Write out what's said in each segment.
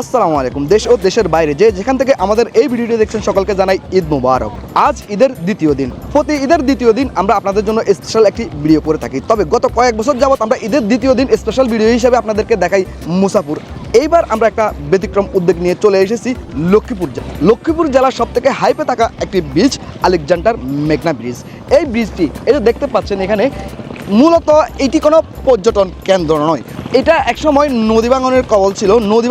আসসালামু আলাইকুম, দেশ ও দেশের বাইরে যে যেখান থেকে আমাদের এই ভিডিওটি দেখছেন সকলকে জানাই ঈদ মুবারক। আজ ঈদের দ্বিতীয় দিন। প্রতি ঈদের দ্বিতীয় দিন আমরা আপনাদের জন্য স্পেশাল একটি ভিডিও করে থাকি। তবে গত কয়েক বছর যাবত আমরা ঈদের দ্বিতীয় দিন স্পেশাল ভিডিও হিসেবে আপনাদেরকে দেখাই মুসাপুর এইবার আমরা একটা ব্যতিক্রম উদ্যোগ নিয়ে চলে এসেছি লক্ষ্মীপুর জেলা। লক্ষ্মীপুর জেলার সব থেকে হাইপে থাকা একটি ব্রিজ আলেকজান্ডার মেঘনা ব্রিজ এই ব্রিজটি এই যে দেখতে পাচ্ছেন এখানে, মূলত এটি কোনো পর্যটন কেন্দ্র নয়। এটা একসময় নদী ভাঙনের কবল ছিল। নদী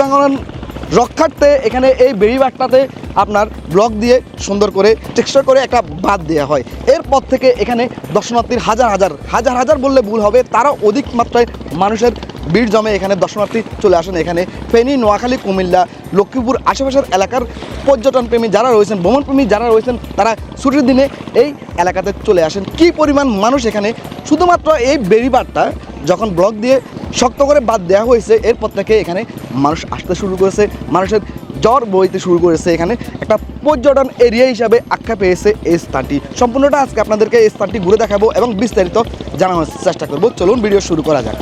রক্ষার্থে এখানে এই বেড়িবাগটাতে আপনার ব্লক দিয়ে সুন্দর করে টেক্সচার করে একটা বাঁধ দেওয়া হয়। এরপর থেকে এখানে দর্শনার্থীর হাজার হাজার হাজার হাজার বললে ভুল হবে, তারা অধিক মাত্রায় মানুষের ভিড় জমে এখানে দর্শনার্থী চলে আসেন। এখানে ফেনী, নোয়াখালী, কুমিল্লা, লক্ষ্মীপুর আশেপাশের এলাকার পর্যটন প্রেমী যারা রয়েছেন, ভ্রমণপ্রেমী যারা রয়েছেন, তারা ছুটির দিনে এই এলাকাতে চলে আসেন। কী পরিমাণ মানুষ এখানে? শুধুমাত্র এই বেড়িবারটা যখন ব্লক দিয়ে শক্ত করে বাদ দেওয়া হয়েছে। এরপর থেকে এখানে মানুষ আসতে শুরু করেছে। মানুষের জ্বর বইতে শুরু করেছে। এখানে একটা পর্যটন এরিয়া হিসাবে আখ্যা পেয়েছে এই স্থানটি। সম্পূর্ণটা আজকে আপনাদেরকে এই স্থানটি ঘুরে দেখাবো এবং বিস্তারিত জানানোর চেষ্টা করব। চলুন, ভিডিও শুরু করা যাক।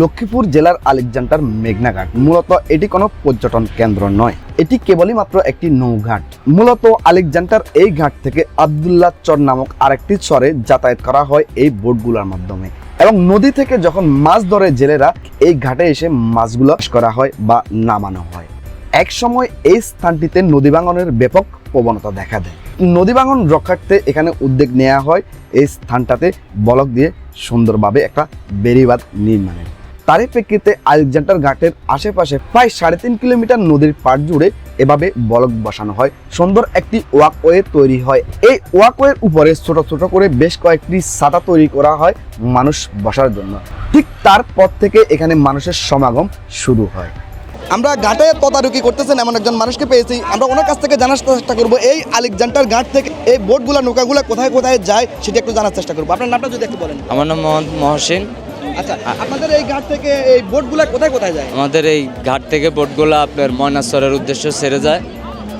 লক্ষ্মীপুর জেলার আলেকজান্ডার মেঘনাঘাট। মূলত এটি কোনো পর্যটন কেন্দ্র নয়। এটি কেবলই মাত্র একটি নৌঘাট। মূলত আলেকজান্ডার এই ঘাট থেকে আবদুল্লাহ চর নামক আরেকটি চরে যাতায়াত করা হয় এই বোটগুলোর মাধ্যমে। এবং নদী থেকে যখন মাছ ধরে জেলেরা এই ঘাটে এসে মাছগুলো করা হয় বা নামানো হয়। এক সময় এই স্থানটিতে নদী ব্যাপক প্রবণতা দেখা দেয়। নদী রক্ষার্থে এখানে উদ্যোগ নেওয়া হয়। এই স্থানটাতে বলক দিয়ে সুন্দরভাবে একটা বেড়িবাঁধ নির্মাণের। তারই প্রেক্ষিতে আলেকজান্ডার ঘাটের আশেপাশে প্রায় সাড়ে তিন কিলোমিটার নদীর পাড় জুড়ে এভাবে বলক বসানো হয়। সুন্দর একটি ওয়াকওয়ে তৈরি হয়। এই ওয়াকওয়ের উপরে ছোট ছোট করে বেশ কয়েকটি ছাতা তৈরি করা হয় মানুষ বসার জন্য। ঠিক তারপর থেকে এখানে মানুষের সমাগম শুরু হয়। আমরা ঘাটে তদারকি করতেছেন এমন একজন মানুষকে পেয়েছি। আমরা ওনার কাছ থেকে জানার চেষ্টা করব এই আলেকজান্ডার ঘাট থেকে এই বোটগুলো নৌকাগুলো কোথায় কোথায় যায় সেটা একটু জানার চেষ্টা করব। আপনার নামটা যদি একটু বলেন। আমার নাম মোহাম্মদ মহসিন। আচ্ছা আপনাদের এই ঘাট থেকে এই বোটগুলো কোথায় কোথায় যায়? আমাদের এই ঘাট থেকে বোটগুলো আপনার ময়নাশ্বরের উদ্দেশ্য সেরে যায়।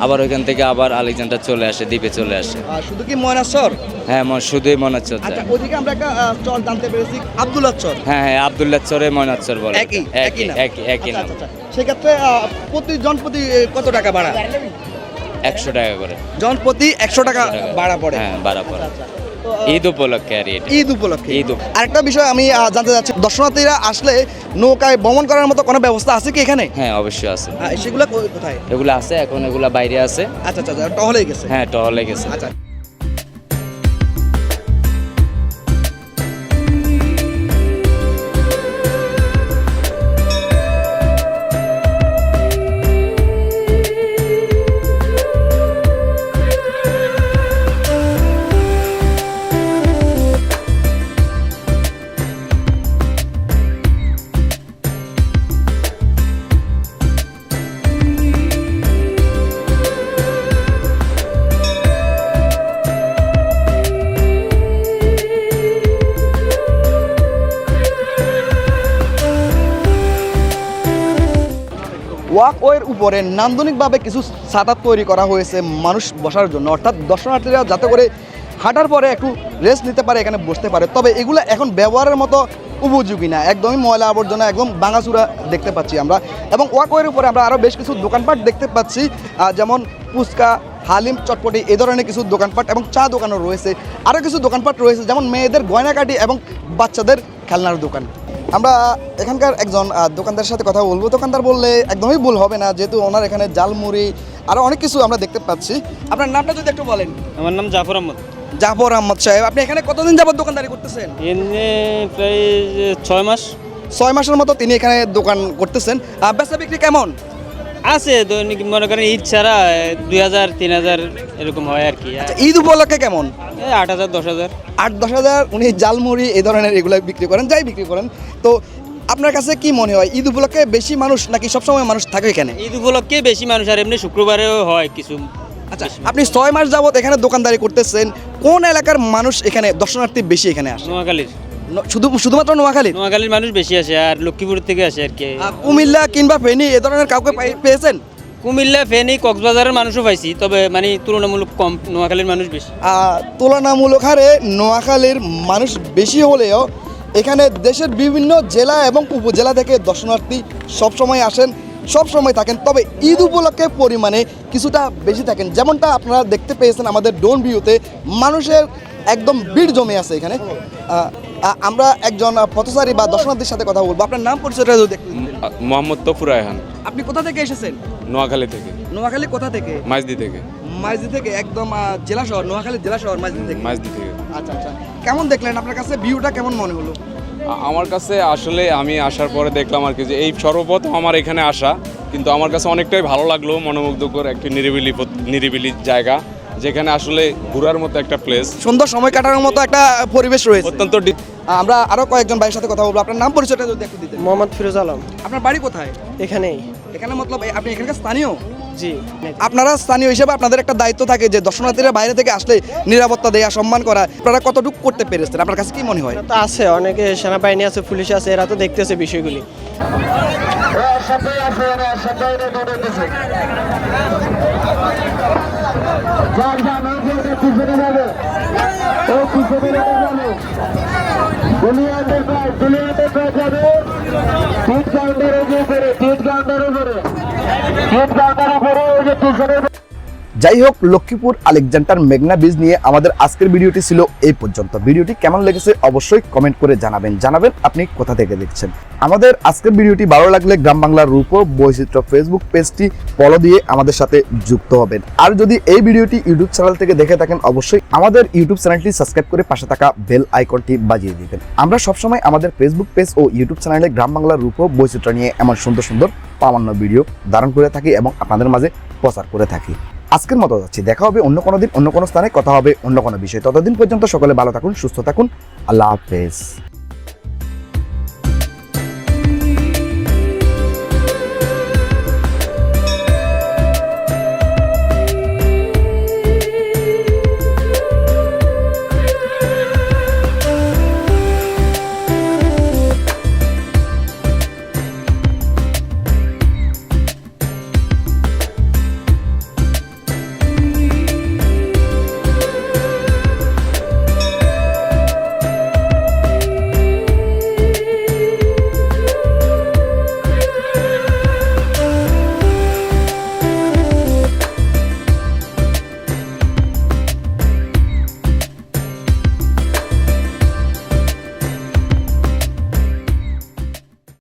আবার ওইখান থেকে আবার আলেকজান্ডার চলে আসে দ্বীপে চলে আসে। আর শুধু কি ময়নাশ্বর? হ্যাঁ ম- শুধুই ময়নাচ্চর আচ্ছা ওদিকে আমরা একটা আহ, চর জানতে পেরেছি আব্দুল্লাহ চর হ্যাঁ হ্যাঁ আবদুল্লাহ চরে ময়নাচ্চর বলে। একই একই একই নাম। একই একই আচ্ছা, নাম। আচ্ছা, আচ্ছা। সেক্ষেত্রে আহ, প্রতি জন প্রতি এ, কত টাকা ভাড়া? একশো টাকা করে। জন প্রতি একশো টাকা ভাড়া পড়ে। হ্যাঁ ভাড়া পড়ে। আচ্ছা, ঈদ উপলক্ষে আর এটা। ঈদ উপলক্ষে। ঈদ আরেকটা বিষয় আমি জানতে চাচ্ছি দর্শনার্থীরা আসলে নৌকায় ভ্রমণ করার মতো কোনো ব্যবস্থা আছে কি এখানে? হ্যাঁ অবশ্যই আছে। সেগুলো কোথায়? এগুলো আছে এখন এগুলা বাইরে আছে। আচ্ছা আচ্ছা আচ্ছা, টহলেই গেছে। হ্যাঁ টহলে গেছে। আচ্ছা। ওয়াকওয়ের উপরে নান্দনিকভাবে কিছু ছাতা তৈরি করা হয়েছে মানুষ বসার জন্য। অর্থাৎ দর্শনার্থীরা যাতে করে হাঁটার পরে একটু রেস্ট নিতে পারে, এখানে বসতে পারে। তবে এগুলো এখন ব্যবহারের মতো উপযোগী না। একদমই ময়লা আবর্জনা, একদম ভাঙাচুরা দেখতে পাচ্ছি আমরা। এবং ওয়াকওয়ের উপরে আমরা আরও বেশ কিছু দোকানপাট দেখতে পাচ্ছি। যেমন ফুচকা, হালিম, চটপটি, এ ধরনের কিছু দোকানপাট এবং চা দোকানও রয়েছে। আরও কিছু দোকানপাট রয়েছে, যেমন মেয়েদের গয়নাকাটি এবং বাচ্চাদের খেলনার দোকান। আমরা এখানকার একজন দোকানদারের সাথে কথা বলব। দোকানদার বললে একদমই ভুল হবে না যেহেতু ওনার এখানে জালমুড়ি আরও অনেক কিছু আমরা দেখতে পাচ্ছি। আপনার নামটা যদি একটু বলেন। আমার নাম জাফর আহমদ। জাফর আহমদ সাহেব আপনি এখানে কতদিন যাবত দোকানদারি করতেছেন? প্রায় ছয় মাস। ছয় মাসের মতো তিনি এখানে দোকান করতেছেন। বেচা বিক্রি কেমন? আছে দৈনিক মনে করেন ঈদ ছাড়া দুই হাজার তিন হাজার এরকম হয় আর কি। আচ্ছা, ঈদ উপলক্ষে কেমন? আট হাজার দশ হাজার। আট দশ হাজার উনি জালমুড়ি এই ধরনের এগুলো বিক্রি করেন যাই বিক্রি করেন। তো আপনার কাছে কি মনে হয় ঈদ উপলক্ষে বেশি মানুষ নাকি সবসময় মানুষ থাকে এখানে? ঈদ উপলক্ষে বেশি মানুষ আর এমনি শুক্রবারেও হয় কিছু আচ্ছা আপনি ছয় মাস যাবত এখানে দোকানদারি করতেছেন কোন এলাকার মানুষ এখানে দর্শনার্থী বেশি এখানে আসে? নোয়াখালীর। শুধু শুধুমাত্র নোয়াখালী? নোয়াখালীর মানুষ বেশি আসে আর লক্ষ্মীপুর থেকে আসে আর কি। কুমিল্লা কিংবা ফেনী এ ধরনের কাউকে পেয়েছেন? কুমিল্লা ফেনী কক্সবাজারের মানুষও পাইছি তবে মানে তুলনামূলক কম নোয়াখালীর মানুষ বেশি। তুলনামূলক হারে নোয়াখালীর মানুষ বেশি হলেও এখানে দেশের বিভিন্ন জেলা এবং উপজেলা থেকে দর্শনার্থী সবসময় আসেন সব সময় থাকেন তবে ঈদ উপলক্ষে পরিমাণে কিছুটা বেশি থাকেন। যেমনটা আপনারা দেখতে পেয়েছেন আমাদের ডোন ভিউতে মানুষের একদম ভিড় জমে আছে এখানে। আমরা একজন পথচারী বা দর্শনার্থীর সাথে কথা বলব। আপনার নাম পরিচয়টা যদি একটু মোহাম্মদ তফুর রায়হান। আপনি কোথা থেকে এসেছেন? নোয়াখালী থেকে। নোয়াখালী কোথা থেকে? মাঝদি থেকে। মাইজি থেকে একদম জেলা শহর নোয়াখালী জেলা শহর মাইজি থেকে। মাঝদি থেকে। আচ্ছা আচ্ছা। কেমন দেখলেন? আপনার কাছে ভিউটা কেমন মনে হলো? আমার কাছে আসলে আমি আসার পরে দেখলাম আর কি যে এই সর্বপ্রথম আমার এখানে আসা কিন্তু আমার কাছে অনেকটাই ভালো লাগল মনোমুগ্ধকর একটি নিরিবিলি নিরিবিলি জায়গা। যেখানে আসলে ঘুরার মতো একটা প্লেস সুন্দর সময় কাটানোর মতো একটা পরিবেশ রয়েছে। অত্যন্ত আমরা আরও কয়েকজন ভাইয়ের সাথে কথা বলব। আপনার নাম পরিচয়টা যদি একটু দিতে মোহাম্মদ ফিরোজ আলম। আপনার বাড়ি কোথায়? এখানেই। এখানে মতলব আপনি এখানকার স্থানীয়? জি আপনারা স্থানীয় হিসেবে আপনাদের একটা দায়িত্ব থাকে যে দর্শনার্থীরা বাইরে থেকে আসলে নিরাপত্তা দেয়া সম্মান করা আপনারা কতটুকু করতে পেরেছেন? আপনার কাছে কি মনে হয়? তো আছে অনেকে সেনাবাহিনী আছে পুলিশ আছে এরা তো দেখতেছে বিষয়গুলি। দুনিয়াদের প্রায় যাবে। কাউন্টারের উপরে কাউন্টারের উপরে। যাই হোক, লক্ষ্মীপুর আলেকজান্ডার মেঘনা বীজ নিয়ে আমাদের আজকের ভিডিওটি ছিল এই পর্যন্ত। ভিডিওটি কেমন লেগেছে অবশ্যই কমেন্ট করে জানাবেন। জানাবেন আপনি কোথা থেকে দেখছেন। আমাদের আজকের ভিডিওটি ভালো লাগলে গ্রাম বাংলার রূপ বৈচিত্র্য ফেসবুক পেজটি ফলো দিয়ে আমাদের সাথে যুক্ত হবেন। আর যদি এই ভিডিওটি ইউটিউব চ্যানেল থেকে দেখে থাকেন, অবশ্যই আমাদের ইউটিউব চ্যানেলটি সাবস্ক্রাইব করে পাশে থাকা বেল আইকনটি বাজিয়ে দিবেন। আমরা সবসময় আমাদের ফেসবুক পেজ ও ইউটিউব চ্যানেলে গ্রাম বাংলার রূপ বৈচিত্র্য নিয়ে এমন সুন্দর সুন্দর প্রামাণ্য ভিডিও ধারণ করে থাকি এবং আপনাদের মাঝে প্রচার করে থাকি। আজকের মতো যাচ্ছি। দেখা হবে অন্য কোনো দিন, অন্য কোনো স্থানে। কথা হবে অন্য কোনো বিষয়ে। ততদিন পর্যন্ত সকলে ভালো থাকুন, সুস্থ থাকুন। আল্লাহ হাফেজ।